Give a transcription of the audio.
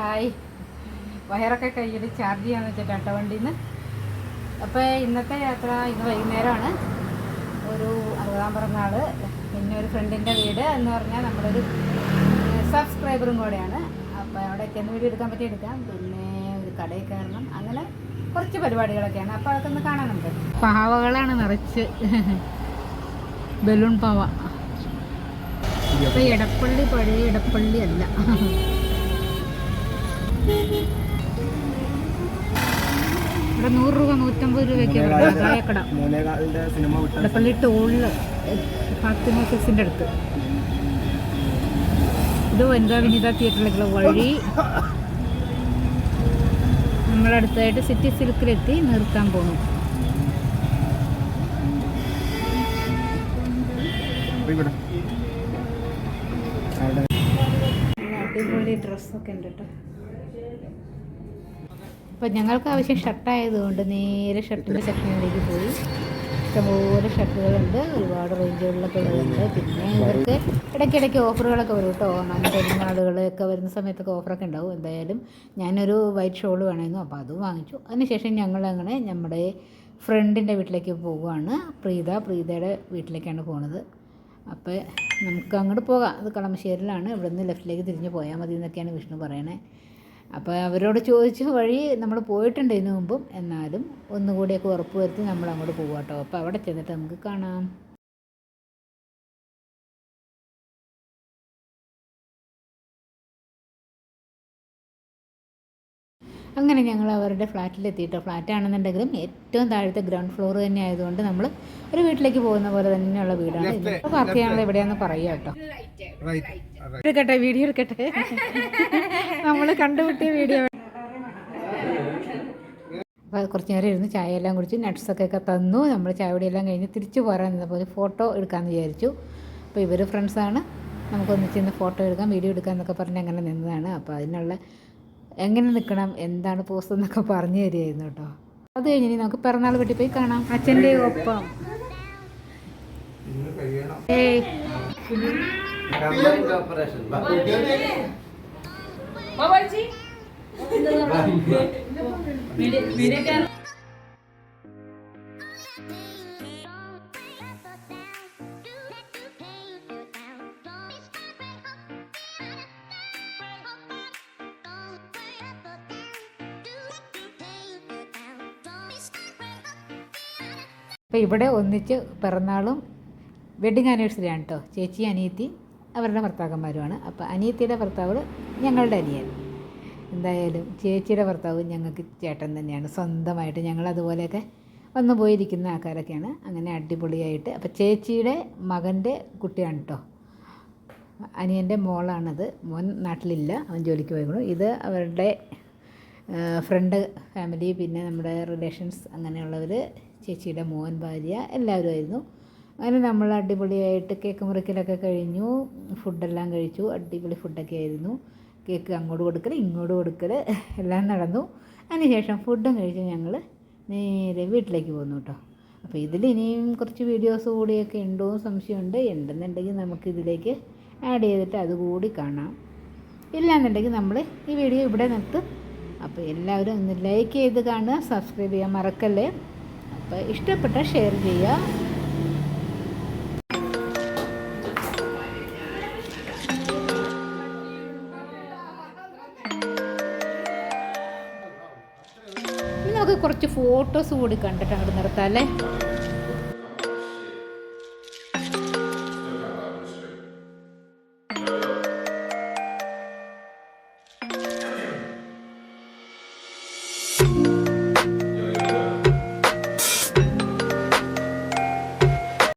Hi. വയറൊക്കെ കയ്യിൽ charge ചെയ്യാന്ന് വെച്ചാൽ കേട്ടോ വണ്ടിയിൽ നിന്ന് അപ്പോൾ ഇന്നത്തെ യാത്ര ഇന്ന് വൈകുന്നേരമാണ്. ഒരു അറുപതാം പിറന്നാൾ പിന്നെ ഒരു ഫ്രണ്ടിന്റെ വീട് എന്ന് പറഞ്ഞാൽ നമ്മളൊരു സബ്സ്ക്രൈബറും കൂടെയാണ്. അപ്പോൾ അവിടെ ചെന്ന് വീഡിയോ എടുക്കാൻ പറ്റി എടുക്കാം. പിന്നെ ഒരു കടയിൽ കയറണം അങ്ങനെ കുറച്ച് പരിപാടികളൊക്കെയാണ്. അപ്പോൾ അതൊക്കെ ഒന്ന് കാണാനുണ്ട്. പാവകളാണ് നിറച്ച്. ബലൂൺ പാവ. ഇപ്പം ഇടപ്പള്ളി പഴയ ഇടപ്പള്ളി അല്ല. ഇവിടെ നൂറ് രൂപ നൂറ്റമ്പത് രൂപയ്ക്ക് എടപ്പള്ളി ടോളിൽ ഫാത്തിമ സിക്സിന്റെ അടുത്ത്. ഇത് വനിതാ വിനിത തിയേറ്ററിലേക്കുള്ള വഴി. നമ്മളടുത്തായിട്ട് സിറ്റി സിൽക്കിലെത്തി നിർത്താൻ നല്ല അടിപൊളി ഡ്രസ്സൊക്കെ ഉണ്ട് കേട്ടോ. അപ്പം ഞങ്ങൾക്ക് ആവശ്യം ഷർട്ടായതുകൊണ്ട് നേരെ ഷർട്ടിന്റെ സെക്ഷനിലേക്ക് പോയി. ഇഷ്ടംപോലെ ഷർട്ടുകളുണ്ട് ഒരുപാട് റേഞ്ചുകളിലൊക്കെ ഉള്ളതുണ്ട് പിന്നെ ഇവർക്ക് ഇടയ്ക്കിടയ്ക്ക് ഓഫറുകളൊക്കെ വരും കേട്ടോ. ഓണം പെരുന്നാളുകളൊക്കെ വരുന്ന സമയത്തൊക്കെ ഓഫറൊക്കെ ഉണ്ടാവും. എന്തായാലും ഞാനൊരു വൈറ്റ് ഷോൾ വേണമായിരുന്നു അപ്പോൾ അതും വാങ്ങിച്ചു. അതിനുശേഷം ഞങ്ങളങ്ങനെ നമ്മുടെ ഫ്രണ്ടിന്റെ വീട്ടിലേക്ക് പോവുകയാണ്. പ്രീത പ്രീതയുടെ വീട്ടിലേക്കാണ് പോണത്. അപ്പോൾ നമുക്ക് അങ്ങോട്ട് പോകാം. അത് കളമശ്ശേരിലാണ് ഇവിടെ നിന്ന് ലെഫ്റ്റിലേക്ക് തിരിഞ്ഞ് പോയാൽ മതി എന്നൊക്കെയാണ് വിഷ്ണു പറയണേ. അപ്പോൾ അവരോട് ചോദിച്ച വഴി നമ്മൾ പോയിട്ടുണ്ട് ഇതിനു മുമ്പും. എന്നാലും ഒന്നുകൂടിയൊക്കെ ഉറപ്പ് വരുത്തി നമ്മൾ അങ്ങോട്ട് പോകാം കേട്ടോ അപ്പോൾ അവിടെ ചെന്നിട്ട് നമുക്ക് കാണാം. അങ്ങനെ ഞങ്ങൾ അവരുടെ ഫ്ലാറ്റിലെത്തിയിട്ടോ ഫ്ലാറ്റാണെന്നുണ്ടെങ്കിലും ഏറ്റവും താഴത്തെ ഗ്രൗണ്ട് ഫ്ലോർ തന്നെ ആയതുകൊണ്ട് നമ്മൾ ഒരു വീട്ടിലേക്ക് പോകുന്ന പോലെ തന്നെയുള്ള വീടാണ് പാർക്ക് ചെയ്യാനുള്ള എവിടെയാന്ന് പറയുക കേട്ടോ. റൈറ്റ് എടുക്കട്ടെ വീഡിയോ എടുക്കട്ടെ. നമ്മൾ കണ്ടുപിട്ടിയ വീഡിയോ. അപ്പോൾ കുറച്ച് നേരം ഇരുന്ന് ചായ എല്ലാം കുടിച്ച് നട്ട്സൊക്കെ ഒക്കെ തന്നു. നമ്മൾ ചായ എല്ലാം കഴിഞ്ഞ് തിരിച്ചു പോരാൻ നിന്നപ്പോൾ ഒരു ഫോട്ടോ എടുക്കാമെന്ന് വിചാരിച്ചു. അപ്പോൾ ഇവർ ഫ്രണ്ട്സാണ് നമുക്കൊന്നിച്ചിരുന്ന് ഫോട്ടോ എടുക്കാം വീഡിയോ എടുക്കാം എന്നൊക്കെ പറഞ്ഞ് അങ്ങനെ നിന്നതാണ്. അപ്പോൾ അതിനുള്ള എങ്ങനെ നിൽക്കണം എന്താണ് പോസ്റ്റ് എന്നൊക്കെ പറഞ്ഞു തരികയായിരുന്നു കേട്ടോ. അത് കഴിഞ്ഞ് ഇനി നമുക്ക് പിറന്നാൾ വെട്ടി പോയി കാണാം. അച്ഛന്റെ ഒപ്പം. ഏയ്. അപ്പോൾ ഇവിടെ ഒന്നിച്ച് പിറന്നാളും വെഡിങ് ആനിവേഴ്സറി ആണ് കേട്ടോ ചേച്ചി അനിയത്തി അവരുടെ ഭർത്താക്കന്മാരുമാണ്. അപ്പോൾ അനിയത്തിയുടെ ഭർത്താവ് ഞങ്ങളുടെ അനിയൻ. എന്തായാലും ചേച്ചിയുടെ ഭർത്താവ് ഞങ്ങൾക്ക് ചേട്ടൻ തന്നെയാണ്. സ്വന്തമായിട്ട് ഞങ്ങൾ അതുപോലെയൊക്കെ വന്നു പോയിരിക്കുന്ന ആൾക്കാരൊക്കെയാണ്. അങ്ങനെ അടിപൊളിയായിട്ട്. അപ്പോൾ ചേച്ചിയുടെ മകന്റെ കുട്ടിയാണ് കേട്ടോ അനിയന്റെ മോളാണത്. മോൻ നാട്ടിലില്ല. അവൻ ജോലിക്ക് പോയിക്കണു ഇത് അവരുടെ ഫ്രണ്ട് ഫാമിലി പിന്നെ നമ്മുടെ റിലേഷൻസ് അങ്ങനെയുള്ളവർ ചേച്ചിയുടെ മോൻ ഭാര്യ എല്ലാവരുമായിരുന്നു. അങ്ങനെ നമ്മൾ അടിപൊളിയായിട്ട് കേക്ക് മുറിക്കലൊക്കെ കഴിഞ്ഞു. ഫുഡെല്ലാം കഴിച്ചു. അടിപൊളി ഫുഡൊക്കെ ആയിരുന്നു. കേക്ക് അങ്ങോട്ട് കൊടുക്കൽ ഇങ്ങോട്ട് കൊടുക്കൽ എല്ലാം നടന്നു. അതിനുശേഷം ഫുഡും കഴിച്ച് ഞങ്ങൾ നേരെ വീട്ടിലേക്ക് പോന്നു കേട്ടോ. അപ്പോൾ ഇതിൽ ഇനിയും കുറച്ച് വീഡിയോസ് കൂടിയൊക്കെ ഉണ്ടോ സംശയമുണ്ട്. ഉണ്ടെന്നുണ്ടെങ്കിൽ നമുക്കിതിലേക്ക് ആഡ് ചെയ്തിട്ട് അതുകൂടി കാണാം. ഇല്ലാന്നുണ്ടെങ്കിൽ നമ്മൾ ഈ വീഡിയോ ഇവിടെ നിർത്തും. അപ്പോൾ എല്ലാവരും ഒന്ന് ലൈക്ക് ചെയ്ത് കാണുക സബ്സ്ക്രൈബ് ചെയ്യാൻ മറക്കല്ലേ? അപ്പോൾ ഇഷ്ടപ്പെട്ട ഷെയർ ചെയ്യുക കുറച്ച് ഫോട്ടോസ് കൂടി കണ്ടിട്ട് അങ്ങോട്ട് നിർത്താം അല്ലേ?